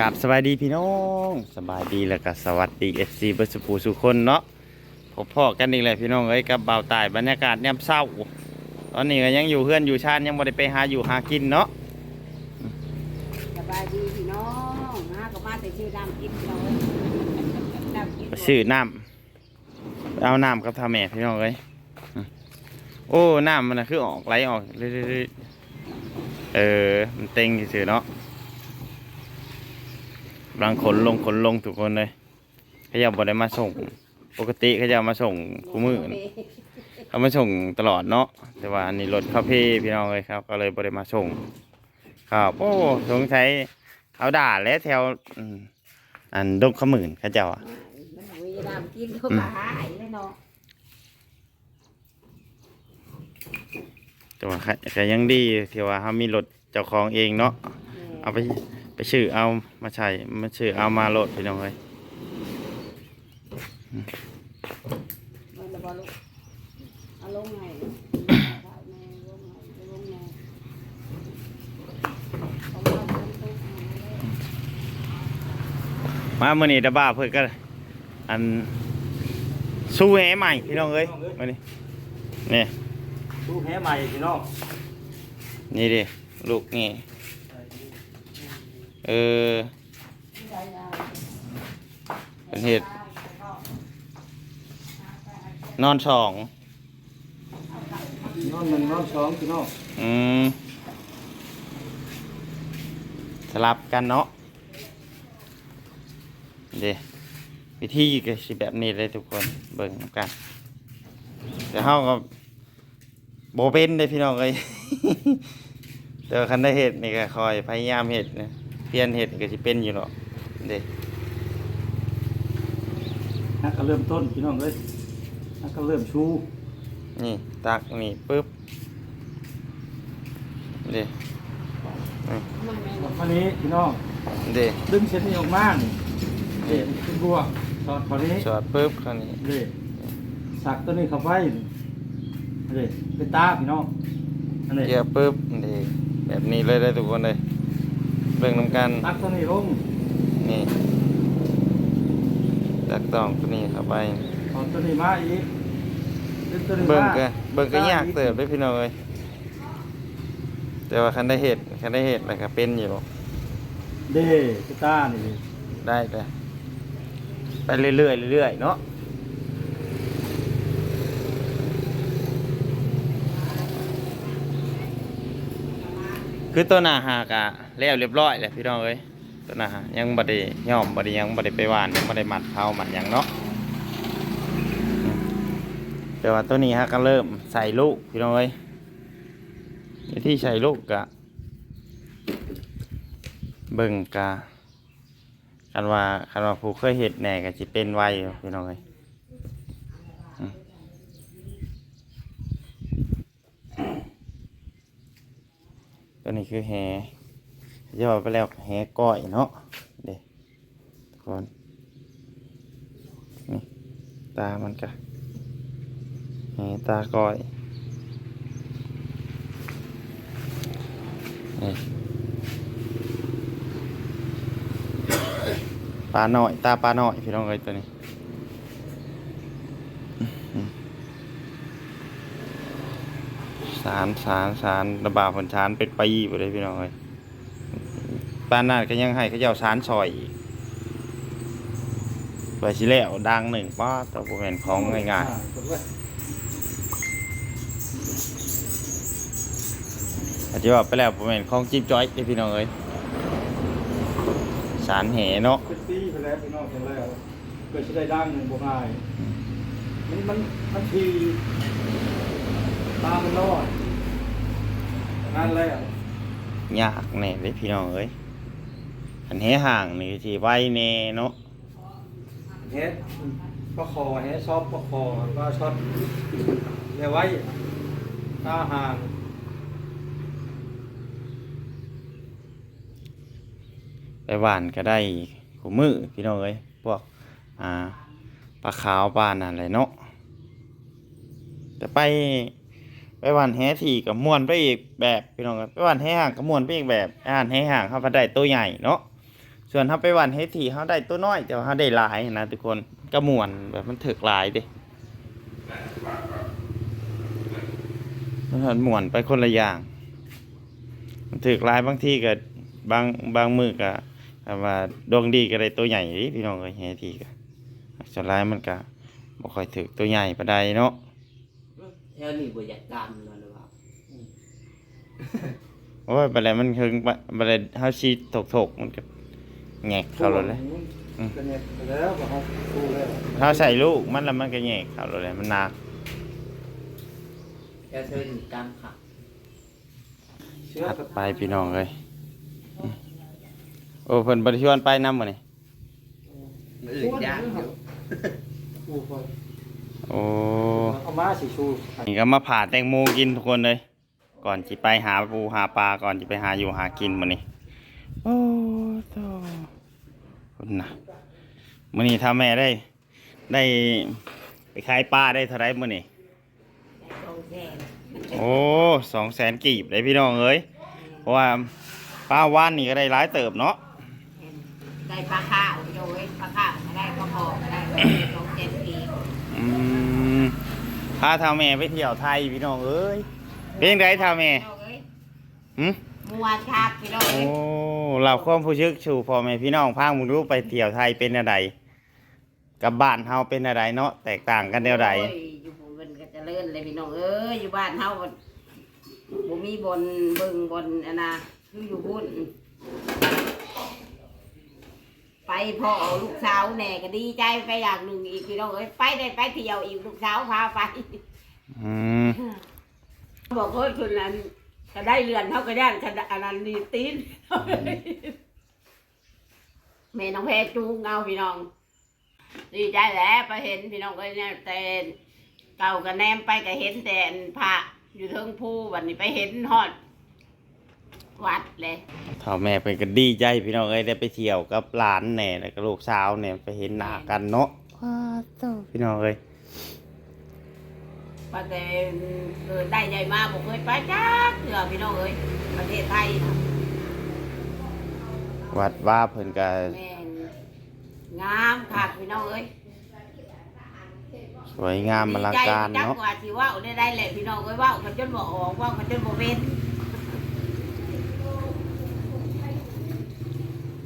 กับสบายดีพี่น้องสบายดีแล้วก็สวัสดีเอฟซีเบอร์สุภูสุคนเนาะพบพ่อกันอีกแล้วพี่น้องเอ้ยกับเบาวตายบรรยากาศยามเศร้าตอนนี้ก็ยังอยู่เพื่อนอยู่ชาติยังบ่ได้ไปหาอยู่หากินเนาะสบายดีพี่น้องมาก็มาแต่ชื่อน้ำกินเราน้ำกินไปซื้อน้ำเอาน้ำกับทาแม่พี่น้องเอ้ยอืมโอ้น้ำมันน่ะคือออกไหลออกเรื่อยๆเออมันเต็งซื่อๆเนาะ กำลังขนลงขนลงทุกคนเลยเขาจะบ่ได้มาส่ง ปกติเขาจะมาส่งคู่มือเขามาส่งตลอดเนาะแต่ว่าอันนี้รถคาเฟ่พี่น้องเลยครับ ก็เลยบ่ได้มาส่งครับโอ้สงสัยเขาด่าแล้วแถวอืมอันดงขมื่นเขาเจ้าอะมันมีน้ำกินเขาก็หายเลยเนาะแต่ว่าก็ยังดีที่ว่าเขามีรถเจ้าของเองเนาะเอาไป ไปชื่อเอามาใช้มาชื่อเอามาโหลดพี่น้องเลยมันจะบอลูกเอาลงไงถ่ายแม่ลงไงลงไงของเราเป็นตุ๊กมาเลยมาเมื่อนี้ดาบ้าเพื่อนก็อันสู้แหใหม่พี่น้องเอ้ยมานี่นี่ดูแพ้ใหม่พี่น้องนี่ดิลูกนี่ เออเป็นเหตุนอนสองนอนหนึ่งนอนสองพี่น้องอืมสลับกันเนาะเดวิธีก็สิแบบนี้เลยทุกคนเบิ่งนำกันแต่เฮาก็โบเป็นได้พี่น้องเอ้ยแต่ว่าคันได้เห็ดนี่ก็คอยพยายามเห็ดนะ เพียนเห็ดก็สิเป็นอยู่เนาะเด้นักก็เริ่มต้นพี่น้องเลยนักก็เริ่มชูนี่ตักนี่ปึ๊บเด้มันไม่วันนี้พี่น้องเด้ดึงเส้นนี้ออกมานี่เด็ขึ้นบัวสอดตัวนี้สอดปึ๊บคราวนี้เด็สักตัวนี้เข้าไปเด็เป็นตาพี่น้องอันนี้เกี่ยวปึ๊บเด้แบบนี้เลยได้ทุกคนเลย เบิ่งนำกันตักตัวนี้ลงนี่ตักต้องตัวนี้เข้าไปถอนตัวนี้มาอีกดึงตัวนี้เบิ่งมาก็เบิ่งก็ยากเติบเด้อพี่น้องเอ้ยแต่ว่าคันได้เห็ดคันได้เห็ดแล้วก็เป็นอยู่ เด้เป็นตานี่ดิได้แต่ไปเรื่อยๆเรื่อยๆเนาะ คือตัวหน้าหากะแล้วเรียบร้อยแล้วพี่น้องเอ้ยตัวหน้าหายังบ่ได้ย่อมบ่ได้ยังบ่ได้ไปหวานยังบ่ได้มัดเท้ามัดหยังเนาะแต่ว่าตัวนี้ฮะก็เริ่มใส่ลูกพี่น้องเอ้ยวิธีใส่ลูกกะเบิ่งกะคันว่าคันว่าผู้เคยเห็ดแหน่ก็สิเป็นไวอยู่พี่น้องเอ้ย ตัวนี้คือแหจะว่าไปแล้วแหก้อยเนาะเด็ทุกคนนี่ตามันก็แหตาก้อยนี่ปลาหน่อย ตาปลาหน่อยพี่น้องเอ้ยตัวนี้สารสารสารระบาดผลสารเป็นปีไปเลยพี่น้องเอ้ยปลาน้าก็ยังให้เขาเจ้าสารซอยอีกไปสิแล้วดังหนึ่งป้าแต่ผมเห็นของง่ายๆอาจจะว่าไปแล้วผมเห็นของจิ๊บจ้อยเด้พี่น้องเอ้ยสารแหเนาะเป็นปีไปแล้วพี่น้องเป็นแล้วเกิดจะได้ดังหนึ่งบ่ง่ายมันมันมันที ตามันรอดงานแล้วยากแน่เลยพี่น้องเอ้ยอันแหห่างนี่ที่ไวแน่เนาะเฮ็ดประคอเฮ็ดชอบประคอก็ช็อตเรียกไว้ตาห่างไปหวานก็ได้ขูมือพี่น้องเอ้ยพวกอ่าปลาขาวปลานั่นแหละเนาะแต่ไป ไปหวานแหที่กับมวนไปอีกแบบพี่น้องเอ้ยไปหวานแหห่างกับมวนไปอีกแบบอาหารแหห่างเขาก็ได้ตัวใหญ่เนาะส่วนเฮาไปหว่านเฮ็ดที่เฮาได้ตัวน้อยแต่ว่าเฮาได้หลายนะทุกคนก็มวนแบบมันถึกหลายด้มันมวนไปคนละอย่าง มันถึกหลายบางทีก็บางบางมือก็แบว่าดวงดีก็ได้ตัวใหญ่ด้พี่น้องเอ้ยเฮ็ดที่ก็ส่วนหลายมันก็บ่ค่อยถึกตัวใหญ่ปานใดเนาะ แถวนี้บ่อยากดำเลยหรือเปล่าโอ้ยบัดแล้วมันถึงบัดบัดแล้วเฮาสิถกๆมันก็แงกเข้าแล้วแหละอืมก็เนี่ยแล้วก็เขาสู้แล้วถ้าใส่ลูกมันแล้วมันก็แยกเขาเลยมันหนักแถวเธอนี่กลางค่ะเชื่อถัดกับไปพี่น้องเลยอืมโอ้เพิ่นบริชวนไปนำบ่นี่ อื่นยากอยู่สู้คอย โอ้เอามาสิสู้นี่ก็มาผ่าแตงโมกินทุกคนเลย ก่อนจิไปหาปูหาปลาก่อนจิไปหาอยู่หากินมื้อนี้โอ้โตคุณนะมื้อนี้ถ้าแม่ได้ ได้ไปขายปลาได้เท่าไรมื้อนี้โอเคโอ้สองแสนกีบเลยพี่น้องเอ้ยเพราะว่าปลาว่านนี่ก็ได้หลายเติบเนาะได้ปลาข้าวโดยปลาข้าวก็ได้ปลาคอก็ได้สองเจ็ดปีอืม พาท่าแม่ไปเที่ยวไทยพี่น้องเอ้ยเป็นไงท่าแม่เอาเอ้ยหึเมื่อวานคักพี่น้องโอ้เอ้ยเราความผู้ชึกชูพ่อแม่พี่น้องพางมึงรู้ไปเที่ยวไทยเป็นอะไรกับบ้านเฮาเป็นอะไรเนาะแตกต่างกันแนวใดโอ้ยอยู่บนมันก็เจะเลื่อนเลยพี่น้องเอ้ยอยู่บ้านเฮาบ่บ่มีบนเบิ่งบนอันนะคืออยู่บุ่น ไปพ่อเอาลูกสาวแหน่ก็ดีใจไปอย่างหนึ่งอีกพี่น้องเอ้ยไปได้ไปเที่ยวอีกลูกสาวพาไป อืมบอกเฮ้ยคนนั้นก็ได้เรือนเท่ากันย่านขนาดอันนั้นนี่ตีนแม่น้องแพรจูงเงาพี่น้อง ดีใจแหล้วไปเห็นพี่น้องเอ้ยเนี่ยแต่เก่ากับแนมไปก็เห็นแต่อันพระอยู่เทิงภูวันนี้ไปเห็นฮอด วัดเลยท่าแม่เป็นก็ดีใจพี่น้องเอ้ยได้ไปเที่ยวกับหลานแหน่แล้วก็ลูกสาวเนี่ยไปเห็นหน้ากันเนาะว้าวโตพี่น้องเอ้ยว่าแต่เกิดได้ใหญ่มากบอกเคยไปจ้าเถื่อพี่น้องเอ้ยประเทศไทยนะวัดว่าเพิ่นก็แม่นงามค่ะพี่น้องเอ้ยสวยงามอลังการดีใจจัเนาะกว่าที่ว่าได้ได้แหละพี่น้องเอ้ยว่ากันจนบ่ออกว่ากันจนบ่เป็น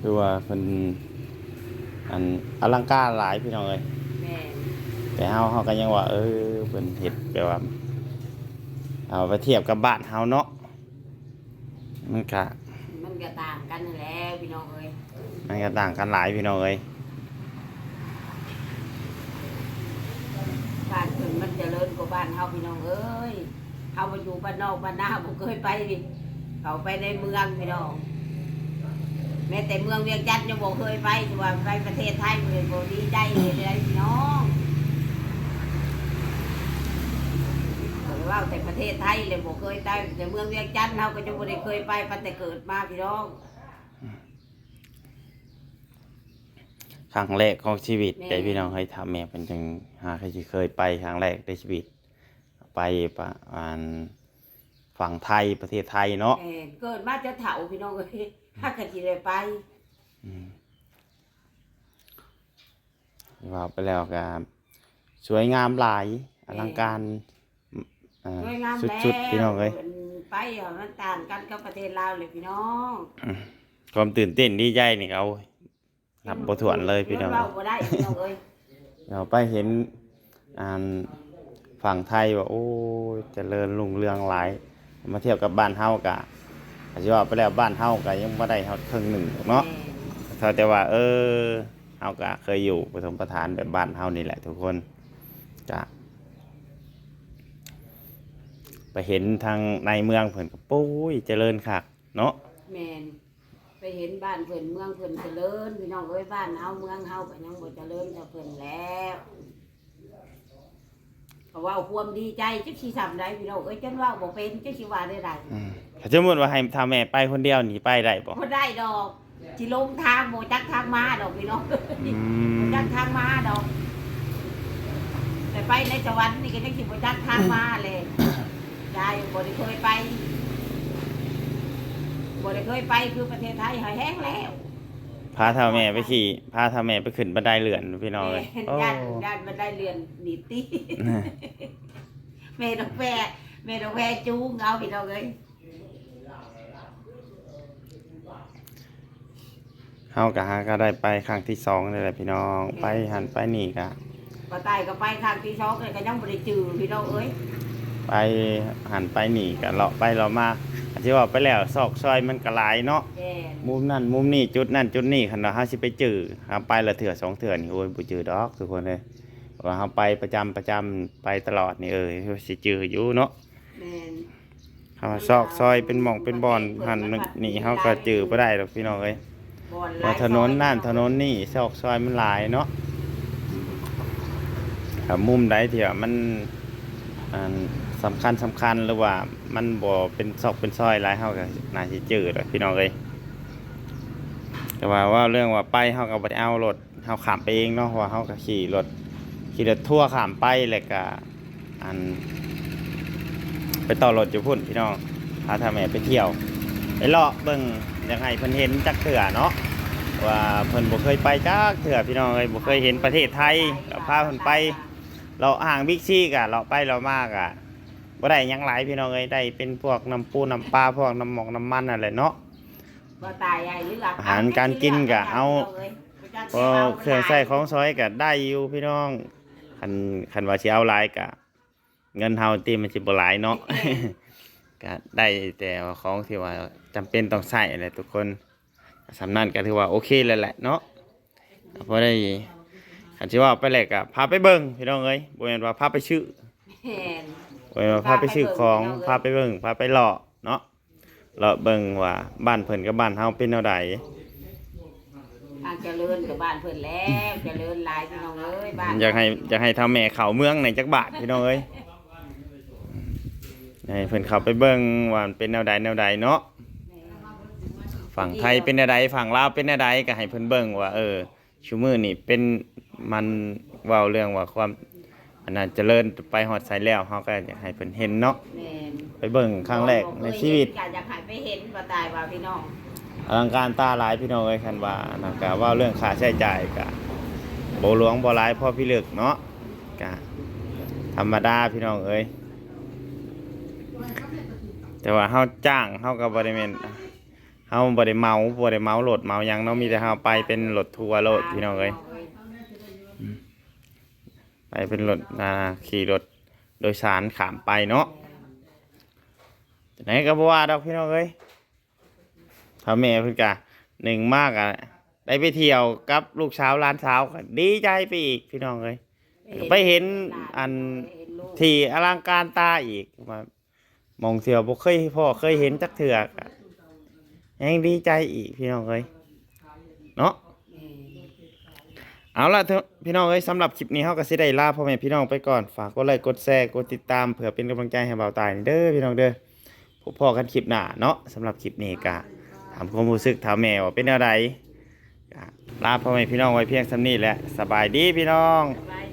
คือว่าเพิ่นอันอลังการหลายพี่น้องเอ้ยแม่นแต่เฮาเฮาก็ยังว่า เออเพิ่นเฮ็ดแบบว่า เอาไปเทียบกับบ้านเฮาเนาะมันก็มันก็ต่างกันนั่นแหล้วพี่น้องเอ้ยมันก็ต่างกันหลายพี่น้องเอ้ยบ้านเพิ่นมันเจริญกว่าบ้านเฮาพี่น้องเอ้ยเฮามาอยู่บ้านนอกบ้านนาบ่เคยไปเขาไปในเมืองพี่น้อง แม้แต่เมืองเวียงจันทน์ยังบ่เคยไปแต่ว่าไปประเทศไทยเพิ่นบ่ดีใจเลยเลยพี่น้องเพิ่นว่าแต่ประเทศไทยเลยบ่เคยไปแต่เมืองเวียงจันทน์เฮาก็ยังบ่ได้เคยไปตั้งแต่เกิดมาพี่น้องครั้งแรกของชีวิตแม่แต่พี่น้องให้ทำแม่เพิ่นจึงหาใครสิเคยไปครั้งแรกในชีวิต ไปประมาณฝั่งไทยประเทศไทยเนาะแม่นเกิดมาจะเฒ่าพี่น้องเอ้ย ถ้าก็สิได้ไปอืมว่าไปแล้วก็สวยงามหลายอลังการอ่าสวยงามแล้วสุดๆพี่น้องเอ้ยไปอะมันต่างกันกับประเทศลาวเลยพี่น้องความตื่นเต้นดีใจนี่เอานับบ่ถ้วนเลยพี่น้องเราบ่ได้พี่น้องเอ้ยเราไปเห็นอ่านฝั่งไทยว่าโอ้ยเจริญรุ่งเรืองหลาย มาเทียบกับบ้านเฮากะ อาจจะว่าไปแล้วบ้านเฮากะยังบ่ได้เฮาครึ่งหนึ่งเนาะถ้าแต่ว่า เออเฮากะเคยอยู่ปฐมประธานแบบบ้านเฮานี่แหละทุกคนจะไปเห็นทางในเมืองเพิ่นก็ปุ้ยเจริญคักเนาะแม่นไปเห็นบ้านเพิ่นเมืองเพิ่นเจริญพี่น้องเอ้ยบ้านเฮาเมืองเฮาก็ยังบ่เจริญเท่าเพิ่นแล้วเพราะว่าความดีใจจักสิทำได้พี่น้องเอ้ยจนว่าบ่เป็นจักสิว่าได้ไดอืม ถ้าสมมติว่าให้ทาแม่ไปคนเดียวหนีไปได้บ่บ่ได้ดอกสิลงทางบ่จักทางมาดอกพี่น้องอืมบ่จักทางมาดอก แต่ไปในสวรรค์นี่ก็ยังสิบ่จักทางมาเลยยายบ่ได้เคยไปบ่ได้เคยไปคือประเทศไทยหายแห้งแล้ว พาเท่าแม่ไปขี่พาเท่าแม่ไปขึ้นบันไดเลื่อนพี่น้องเลยแม่โอ้ญาติญาติมันได้เรียนหนีตีแม่ดอกแพรแม่ดอกแพรจูงเอาพี่น้องเอ้ย เฮากะฮาก็ได้ไปครั้งที่สองนี่แหละพี่น้อง ไปหันไปนี่กะป้าตายก็ไปทางที่ช็อกเลยก็ยังบ่ได้จือพี่น้องเอ้ยไปหันไปนี่กะเลาะไปเลาะมาอันที่ว่าไปแล้วซอกซอยมันก็หลายเนาะแม่มุมนั่นมุมนี่จุดนั่นจุดนี่คันว่าเฮาสิไปจื้อหาไปละเถื่อสองเถื่อนี่โอ้ยบ่จื้อดอกทุกคนเลยว่าเฮาไปประจำประจำไปตลอดนี่เออสิจื้ออยู่เนาะ แม่นเฮาซอกซอยเป็นหม่องเป็นบ่อนหันนี่เฮาก็จื้อบ่ได้ดอกพี่น้องเอ้ย บอนหลาว่ายถนนนั่นถนนนี่ซอกซอยมันหลายเนาะถ้ามุมใดที่ว่ามันอันสำคัญสำคัญหรือว่ามันบ่เป็นซอกเป็นซอยหลายเฮาก็น่าสิจื้อดอกพี่น้องเอ้ยแต่ว่าว่าเรื่องว่าไปเฮาก็บ่ได้เอารถเฮาข้ามไปเองเนาะเพราะว่าเฮาก็ขี่รถขี่รถทั่วร์ข้ามไปแล้วก็อัน ไปต่อรถอยู่พุ่นพี่น้องพาท่าแม่ไปเที่ยวไปเลาะเบิ่ง อยากให้เพิ่นเห็นจักเถื่อเนาะว่าเพิ่นบ่เคยไปจักเถื่อพี่น้องเอ้ยบ่เคยเห็นประเทศไทยก็พาเพิ่นไป เราห่างบิ๊กซีก็เราไปเรามากอะบ่ได้หยังหลายพี่น้องเอ้ยได้เป็นพวกน้ำปูน้ำปลาพวกน้ำหมอกน้ำมันนั่นแหละเนาะ บ่ตายใหญ่หรือหลับอาหารการกินก็เอาก็เครื่องใช้ของซอยก็ได้อยู่พี่น้องคันคันว่าสิเอาหลายก็เงินเฮาตีมันสิบ่หลายเนาะ ก็ได้แต่ว่าของที่ว่าจำเป็นต้องใช้แหละทุกคนสำนั้นก็ถือว่าโอเคแล้วแหละเนาะเพราะได้คันสิว่าไปแลกก็พาไปเบิ่งพี่น้องเอ้ยบ่แม่นว่าพาไปชื่อแม่นบ่แม่นว่าพาไปชื่อของพาพาไปไปเบิ่เบิ่งงพาไปเลาะเนาะเลาะเบิ่งว่าบ้านเพิ่นกับบ้านเฮาเป็นแนวใดทางเจริญกับบ้านเพิ่นแล้วเจริญหลายพี่น้องเอ้ยบ้านอยากให้อยากให้ทำแม่เขาเมืองในจักบาทพี่น้องเอ้ย ให้เพิ่นเข้าไปเบิ่งว่ามันเป็นแนวใดแนวใดเนาะฝั่งไทยเป็นแนวใดฝั่งลาวเป็นแนวใดก็ให้เพิ่นเบิ่งว่า เออชูมือนี่เป็นมันเว้าเรื่องว่าความอันนั้นเจริญไปฮอดไสแล้วเฮาก็อยากให้เพิ่นเห็นเนาะแม่นไปเบิ่งครั้งแรกในชีวิต อยากให้ไปเห็นบ่ตายว่าพี่น้องอลังการตาหลายพี่น้องเอ้ยคันว่านะกะว่าเรื่องค่าใช้จ่ายกะบ่หลวงบ่หลายพอพี่เลือกเนาะกะธรรมดาพี่น้องเอ้ย แต่ว่าเฮาจ้างเฮาก็บ่ได้แม่นเฮาบ่ได้เมาบ่ได้เมารถเมาหยังเนาะมีแต่เฮาไปเป็นรถทัวร์รถพี่น้องเอ้ยไปเป็นรถอ่าขี่รถโดยสารขามไปเนาะไหนก็บ่ว่าดอกพี่น้องเอ้ยพ่อแม่เพิ่นกะหนึ่งมากอะได้ไปเที่ยวกับลูกสาวหลานสาวก็ดีใจไปอีกพี่น้องเลยไปเห็นอันที่อลังการตาอีกว่า มองเสียวบ่เคยพ่อเคยเห็นจักเถื่อกยังดีใจอีกพี่น้องเลยเนาะเอาล่ะพี่น้องเอ้ยสำหรับคลิปนี้เฮาก็สิได้ลาพ่อแม่พี่น้องไปก่อนฝากกดไลค์กดแชร์กดติดตามเผื่อเป็นกำลังใจให้เบาตายเด้อพี่น้องเด้อพบพอกันคลิปหน้าเนาะสำหรับคลิปนี้กะถามความรู้สึกถามแม่ว่าเป็นอะไรลาพ่อแม่พี่น้องไว้เพียงสำนี้แหละสบายดีพี่น้องบาย